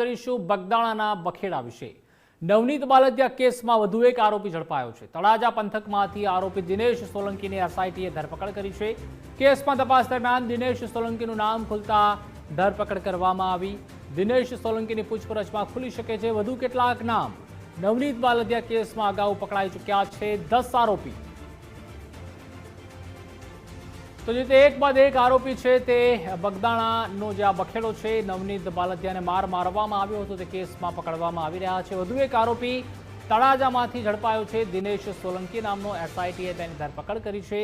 કરીશું બગદાણાના બખેડા વિશે. નવનીત બાલદિયા કેસમાં વધુ એક આરોપી ઝડપાયો છે. તળાજા પંથકમાંથી આરોપી દિનેશ સોલંકીની એસઆઈટીએ ધરપકડ કરી છે. કેસમાં તપાસ દરમિયાન દિનેશ સોલંકીનું નામ ખુલતા ધરપકડ કરવામાં આવી. દિનેશ સોલંકીની પૂછપરછમાં ખુલી શકે છે. વધુ કેટલાક નામ નવનીત બાલદિયા કેસમાં અગાઉ પકડાઈ ચૂક્યા છે. દસ આરોપી તો જે તે એક બાદ એક આરોપી છે તે બગદાણાનો જે આ બખેડો છે, નવનીત બાલતિયાને માર મારવામાં આવ્યો હતો, તે કેસમાં પકડવામાં આવી રહ્યા છે. વધુ એક આરોપી તળાજામાંથી ઝડપાયો છે. દિનેશ સોલંકી નામનો એસઆઈટીએ તેની ધરપકડ કરી છે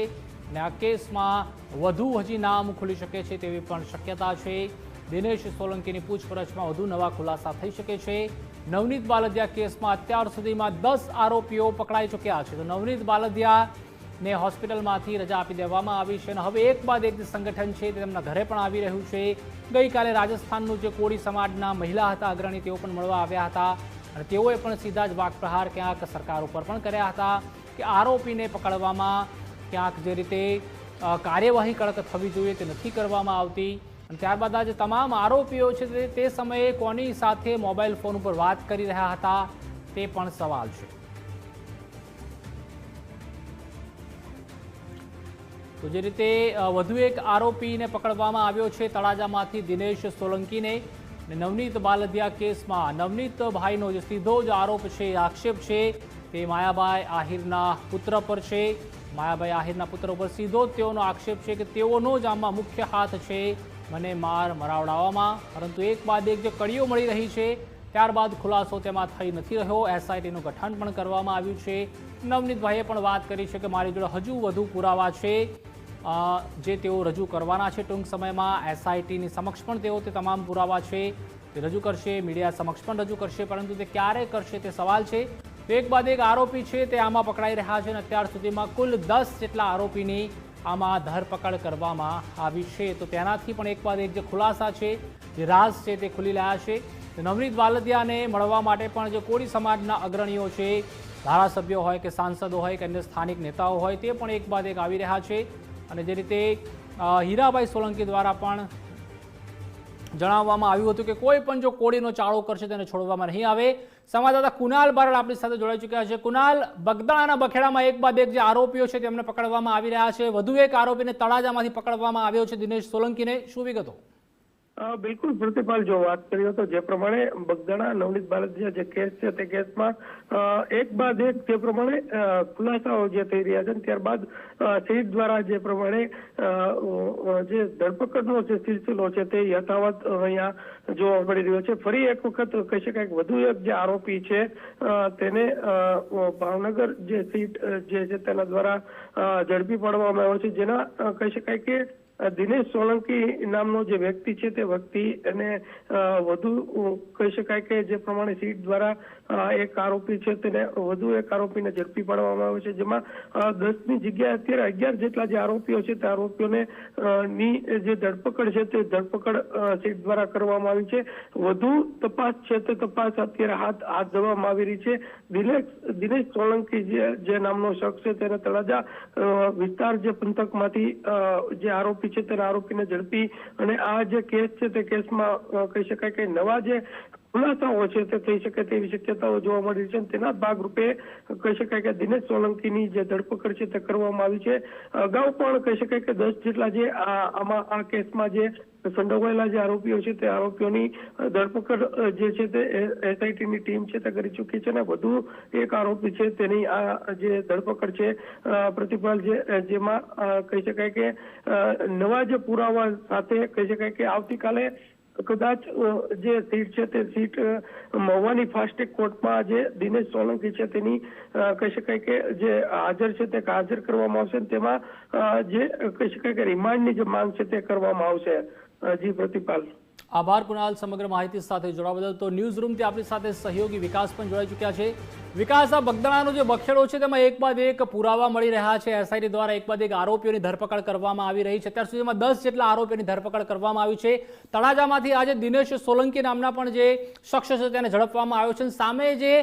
અને આ કેસમાં વધુ હજી નામ ખુલી શકે છે તેવી પણ શક્યતા છે. દિનેશ સોલંકીની પૂછપરછમાં વધુ નવા ખુલાસા થઈ શકે છે. નવનીત બાલદિયા કેસમાં અત્યાર સુધીમાં દસ આરોપીઓ પકડાઈ ચૂક્યા છે. તો નવનીત બાલદિયા ને હોસ્પિટલમાંથી રજા આપી દેવામાં આવી છે અને હવે એક બાદ એક સંગઠન છે તે તેમના ઘરે પણ આવી રહ્યું છે. ગઈકાલે રાજસ્થાનનું જે કોળી સમાજના મહિલા હતા અગ્રણી, તેઓ પણ મળવા આવ્યા હતા અને તેઓએ પણ સીધા જ વાકપ્રહાર ક્યાંક સરકાર ઉપર પણ કર્યા હતા કે આરોપીને પકડવામાં ક્યાંક જે રીતે કાર્યવાહી કડક થવી જોઈએ તે નથી કરવામાં આવતી. અને ત્યારબાદ આ જે તમામ આરોપીઓ છે તે સમયે કોની સાથે મોબાઈલ ફોન ઉપર વાત કરી રહ્યા હતા તે પણ સવાલ છે. તો જે રીતે વધુ એક આરોપીને પકડવામાં આવ્યો છે તળાજામાંથી દિનેશ સોલંકીને. નવનીત બાલધિયા કેસમાં, નવનીત ભાઈનો જે સીધો જ આરોપ છે, આક્ષેપ છે, તે માયાભાઈ આહિરના પુત્ર પર છે. માયાભાઈ આહિરના પુત્ર ઉપર સીધો તેઓનો આક્ષેપ છે કે તેઓનો જ આમાં મુખ્ય હાથ છે મને માર મરાવડાવવામાં. પરંતુ એક બાદ એક જે કડીઓ મળી રહી છે, ત્યારબાદ ખુલાસો તેમાં થઈ નથી રહ્યો. એસઆઈટીનું ગઠન પણ કરવામાં આવ્યું છે. નવનીતભાઈએ પણ વાત કરી છે કે મારી જોડે હજુ વધુ પુરાવા છે. જે તેઓ રજૂ કરવાના છે ટૂંક સમયમાં એસઆઈટીની સમક્ષ પણ તેઓ તે તમામ પુરાવા છે તે રજૂ કરશે, મીડિયા સમક્ષ પણ રજૂ કરશે, પરંતુ તે ક્યારે કરશે તે સવાલ છે. તો એક બાદ એક આરોપી છે તે આમાં પકડાઈ રહ્યા છે અને અત્યાર સુધીમાં કુલ દસ જેટલા આરોપીની આમાં ધરપકડ કરવામાં આવી છે. તો તેનાથી પણ એક બાદ એક જે ખુલાસા છે, જે રાઝ છે તે ખુલી રહ્યા છે. નવનીત વાલદિયાને મળવા માટે પણ જે કોળી સમાજના અગ્રણીઓ છે, ધારાસભ્યો હોય કે સાંસદો હોય કે અન્ય સ્થાનિક નેતાઓ હોય તે પણ એક બાદ એક આવી રહ્યા છે. અને જે રીતે હીરાભાઈ સોલંકી દ્વારા પણ જણાવવામાં આવ્યું હતું કે કોઈ પણ જો કોળીનો ચાળો કરશે તેને છોડવામાં નહીં આવે. સંવાદદાતા કુનાલ બારડ આપણી સાથે જોડાઈ ચૂક્યા છે. કુનાલ, બગદાણાના બખેડામાં એક બાદ એક જે આરોપીઓ છે તેમને પકડવામાં આવી રહ્યા છે. વધુ એક આરોપીને તળાજામાંથી પકડવામાં આવ્યો છે દિનેશ સોલંકીને. શું વિગતો? બિલકુલ, પ્રતિપાલ, જો વાત કરીએ તો જે પ્રમાણે બગદાણા નવનીત બાલદિયા જે કેસ છે તે કેસમાં એક બાદ એક જે પ્રમાણે ખુલાસાઓ જે થઈ રહ્યા છે ત્યારબાદ સીટ દ્વારા જે પ્રમાણે જે ધરપકડનો જે સિલસિલો છે તે યથાવત અહીંયા જોવા મળી રહ્યો છે. ફરી એક વખત કહી શકાય વધુ એક જે આરોપી છે તેને ભાવનગર જે સીટ જે છે તેના દ્વારા ઝડપી પાડવામાં આવ્યો છે. જેના કહી શકાય કે દિનેશ સોલંકી નામનો જે વ્યક્તિ છે તે વ્યક્તિ એને વધુ કહી શકાય કે જે પ્રમાણે સીટ દ્વારા એક આરોપી છે તેને વધુ એક આરોપીને ઝડપી પાડવામાં આવ્યો છે, જેમાં દસની જગ્યાએ અત્યારે અગિયાર જેટલા જે આરોપીઓ છે તે આરોપીઓને ની જે ધરપકડ છે તે ધરપકડ સીટ દ્વારા કરવામાં આવી છે. વધુ તપાસ છે તે તપાસ અત્યારે હાથ હાથ ધરવામાં આવી રહી છે. દિનેશ દિનેશ સોલંકી જે જે નામનો શખ્સ છે તેને તળાજા વિસ્તાર જે પંથકમાંથી જે આરોપી છે તેના આરોપીને ઝડપી અને આ જે કેસ છે તે કેસમાં કહી શકાય કે નવા જે ખુલાસાઓ છે, તે થઈ શકે તેવી શક્યતાઓ જોવા મળી છે તેના ભાગરૂપે કહી શકાય કે દિનેશ સોલંકીની જે ધરપકડ છે તે કરવામાં આવી છે. અગાઉ પણ કહી શકાય કે દસ જેટલા જે આમાં આ કેસમાં જે સંડોવાયેલા જે આરોપીઓ છે તે આરોપીઓની ધરપકડ જે છે તે એસઆઈટી ની ટીમ છે તે કરી ચૂકી છે અને વધુ એક આરોપી છે તેની આ જે ધરપકડ છે પ્રતિપાલ જે જેમાં કહી શકાય કે નવા જે પુરાવા સાથે કહી શકાય કે આવતીકાલે કદાચ જે સીટ છે તે સીટ મહુવાની ફાસ્ટેગ કોર્ટમાં જે દિનેશ સોલંકી છે તેની કહી શકાય કે જે હાજર છે તે હાજર કરવામાં આવશે તેમાં જે કહી શકાય કે રિમાન્ડની જે માંગ છે તે કરવામાં આવશે. જી, પ્રતિપાલ. આભાર કુણાલ, સમગ્ર માહિતી સાથે જોડાવા બદલ. તો ન્યૂઝ રૂમથી આપણી સાથે સહયોગી વિકાસ પણ જોડાઈ ચૂક્યા છે. વિકાસ, આ બગદાણાનો જે બખેડો છે, તેમાં એક બાદ એક પુરાવા મળી રહ્યા છે. એસઆઈટી દ્વારા એક બાદ એક આરોપીઓની ધરપકડ કરવામાં આવી રહી છે. અત્યાર સુધીમાં દસ જેટલા આરોપીઓની ધરપકડ કરવામાં આવી છે. તળાજામાંથી આજે દિનેશ સોલંકી નામના પણ જે શખ્સ છે, તેને ઝડપવામાં આવ્યો છે. સામે જે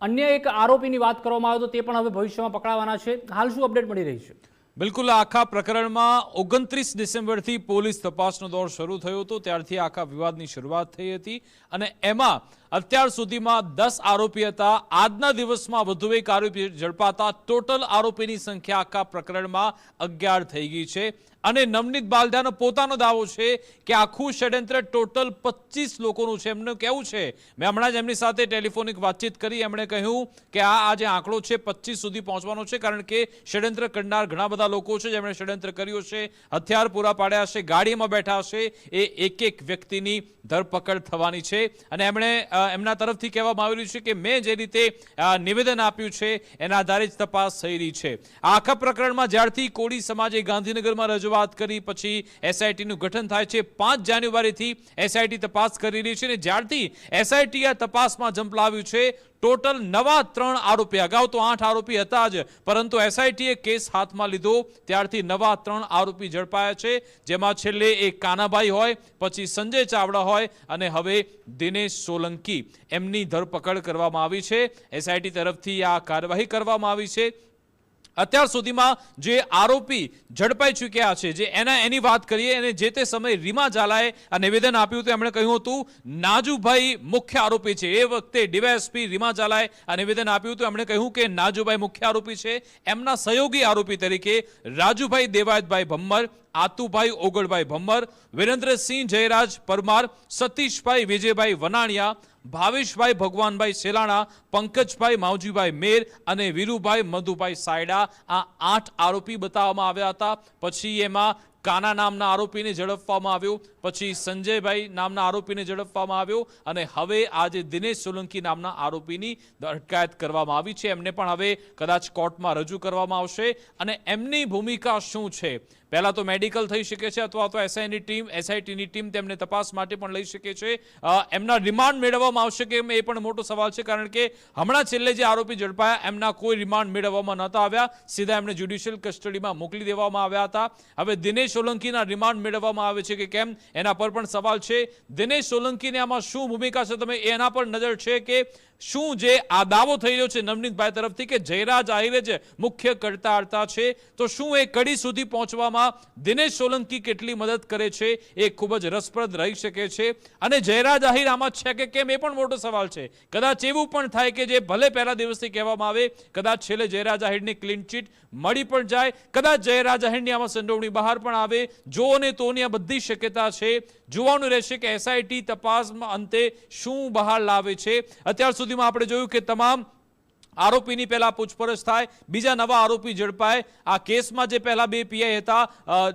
અન્ય એક આરોપીની વાત કરવામાં આવે તો તે પણ હવે ભવિષ્યમાં પકડાવાના છે. હાલ શું અપડેટ મળી રહી છે? બિલકુલ, આખા પ્રકરણમાં ઓગણત્રીસ ડિસેમ્બરથી પોલીસ તપાસનો દોર શરૂ થયો હતો. ત્યારથી આખા વિવાદની શરૂઆત થઈ હતી અને એમાં અત્યાર સુધીમાં દસ આરોપી હતા. આજના દિવસમાં વધુ એક આરોપી ઝડપાતા ટોટલ આરોપીની સંખ્યા આખા પ્રકરણમાં અગિયાર થઈ ગઈ છે. અને નવનીત બાલદાનો પોતાનો દાવો છે કે આખું ષડયંત્ર ટોટલ પચીસ લોકોનું છે. એમનું કેવું છે? મેં હમણાં જ એમની સાથે ટેલિફોનિક વાતચીત કરી. એમણે કહ્યું કે આ આ જે આંકડો છે પચીસ સુધી પહોંચવાનો છે, કારણ કે ષડયંત્ર કરનાર ઘણા બધા લોકો છે જેમણે ષડયંત્ર કર્યું છે. હથિયાર પૂરા પાડ્યા છે ગાડીમાં બેઠા હશે. એ એક એક વ્યક્તિની ધરપકડ થવાની છે. અને એમણે એમના તરફથી કહેવામાં આવી રહ્યું છે કે મેં જે રીતે નિવેદન આપ્યું છે, એના આધારે જ તપાસ થઈ રહી છે. આખા પ્રકરણમાં જ્યારથી કોળી સમાજે ગાંધીનગરમાં રજૂઆત કરી, પછી એસઆઈટીનું ગઠન થાય છે, પાંચ જાન્યુઆરીથી એસઆઈટી તપાસ કરી રહી છે, અને જ્યારથી એસઆઈટી આ તપાસમાં ઝંપલાવ્યું છે, ટોટલ નવા ત્રણ આરોપી, અગાઉ તો આઠ આરોપી હતા જ, પરંતુ એસઆઈટીએ કેસ હાથમાં લીધો, ત્યારથી નવા ત્રણ આરોપી ઝડપાયા છે, જેમાં છેલ્લે એક કાનાભાઈ હોય, પછી સંજય ચાવડા હોય, અને હવે દિનેશ સોલંકી. એમની ધરપકડ કરવામાં આવી છે. એસઆઈટી તરફથી આ કાર્યવાહી કરવામાં આવી છે. અત્યાર સુધીમાં જે આરોપી ઝડપાઈ ચૂક્યા છે, જે એના એની વાત કરીએ અને જે તે સમયે રીમા ઝાલાએ આ નિવેદન આપ્યું હતું, એમણે કહ્યું હતું, નાજુભાઈ મુખ્ય આરોપી છે. એ વખતે ડીવાયએસપી રીમા ઝાલાએ આ નિવેદન આપ્યું હતું. એમણે કહ્યું કે નાજુભાઈ મુખ્ય આરોપી છે, એમના સહયોગી આરોપી તરીકે રાજુભાઈ દેવાયતભાઈ ભમ્મર, આતુભાઈ ઓગળભાઈ ભમ્મર, વિરેન્દ્રસિંહ જયરાજ પરમાર, સતીશભાઈ વિજયભાઈ વનાણિયા ભાવેશભાઈ ભગવાનભાઈ સેલાણા, પંકજભાઈ માવજીભાઈ મેર અને વીરુભાઈ મધુભાઈ સાયડા આ આઠ આરોપી બતાવવામાં આવ્યા હતા. પછી એમાં કાના નામના આરોપીને ઝડપવામાં આવ્યો. પછી સંજયભાઈ નામના આરોપીને ઝડપવામાં આવ્યો અને હવે આજે દિનેશ સોલંકી નામના આરોપીની અટકાયત કરવામાં આવી છે. એમને પણ હવે કદાચ કોર્ટમાં રજૂ કરવામાં આવશે. અને એમની ભૂમિકા શું છે? પહેલાં તો મેડિકલ થઈ શકે છે અથવા તો એસઆઈની ટીમ, એસઆઈટીની ટીમ તેમને તપાસ માટે પણ લઈ શકે છે. એમના રિમાન્ડ મેળવવામાં આવશે કે એ પણ મોટો સવાલ છે કારણ કે હમણાં છેલ્લે જે આરોપી ઝડપાયા એમના કોઈ રિમાન્ડ મેળવવામાં નહોતા આવ્યા. સીધા એમને જ્યુડિશિયલ કસ્ટડીમાં મોકલી દેવામાં આવ્યા હતા. હવે દિનેશ સોલંકીના રિમાન્ડ મેળવવામાં આવે છે કે કેમ? એના પર પણ સવાલ છે. દિનેશ સોલંકીને આમાં શું ભૂમિકા છે? તમે એના પર નજર છે કે શું જે આ દાવો થઈ રહ્યો છે નવનીતભાઈ તરફથી કે જયરાજ આહિરે જ મુખ્ય કરતા છે, તો શું એ કડી સુધી પહોંચવામાં દિનેશ સોલંકી કેટલી મદદ કરે છે એ ખૂબ જ રસપ્રદ રહી શકે છે. અને જયરાજ આહિર આમાં છે કે કેમ? એ પણ મોટો સવાલ છે. કદાચ એવું પણ થાય કે જે ભલે પહેલા દિવસથી કહેવામાં આવે, કદાચ છેલ્લે જયરાજ આહિરની ક્લીન ચીટ મળી પણ જાય. કદાચ જયરાજ આહિરની આમાં સંડોવણી બહાર પણ આવે. જો અને તોની આ બધી શક્યતા છે. જોવાનું રહેશે કે એસઆઈટી તપાસમાં અંતે શું બહાર લાવે છે. અત્યાર સુધીમાં આપણે જોયું કે તમામ આરોપીની પહેલા પૂછપરછ થાય, બીજા નવા આરોપી ઝડપાય. આ કેસમાં જે પહેલા બે પીઆઈ હતા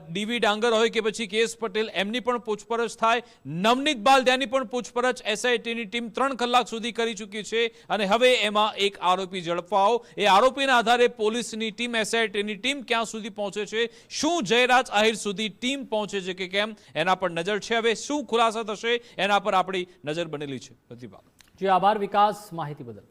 ડીવી ડાંગર હોય કે પછી કેસ પટેલ, એમની પણ પૂછપરછ થાય. નવનીત બાલદ્યાની પણ પૂછપરછ એસઆઈટીની ટીમ ત્રણ કલાક સુધી કરી ચૂકી છે અને હવે એમાં એક આરોપી ઝડપાઓ એ આરોપીના આધારે પોલીસની ટીમ, એસઆઈટીની ટીમ ક્યાં સુધી પહોંચે છે? શું જયરાજ આહિર સુધી ટીમ પહોંચે છે કે કેમ? એના પર નજર છે. હવે શું ખુલાસા થશે? એના પર આપણી નજર બનેલી છે. પ્રતિભા. જે, આભાર. વિકાસ માહિતી બદલ.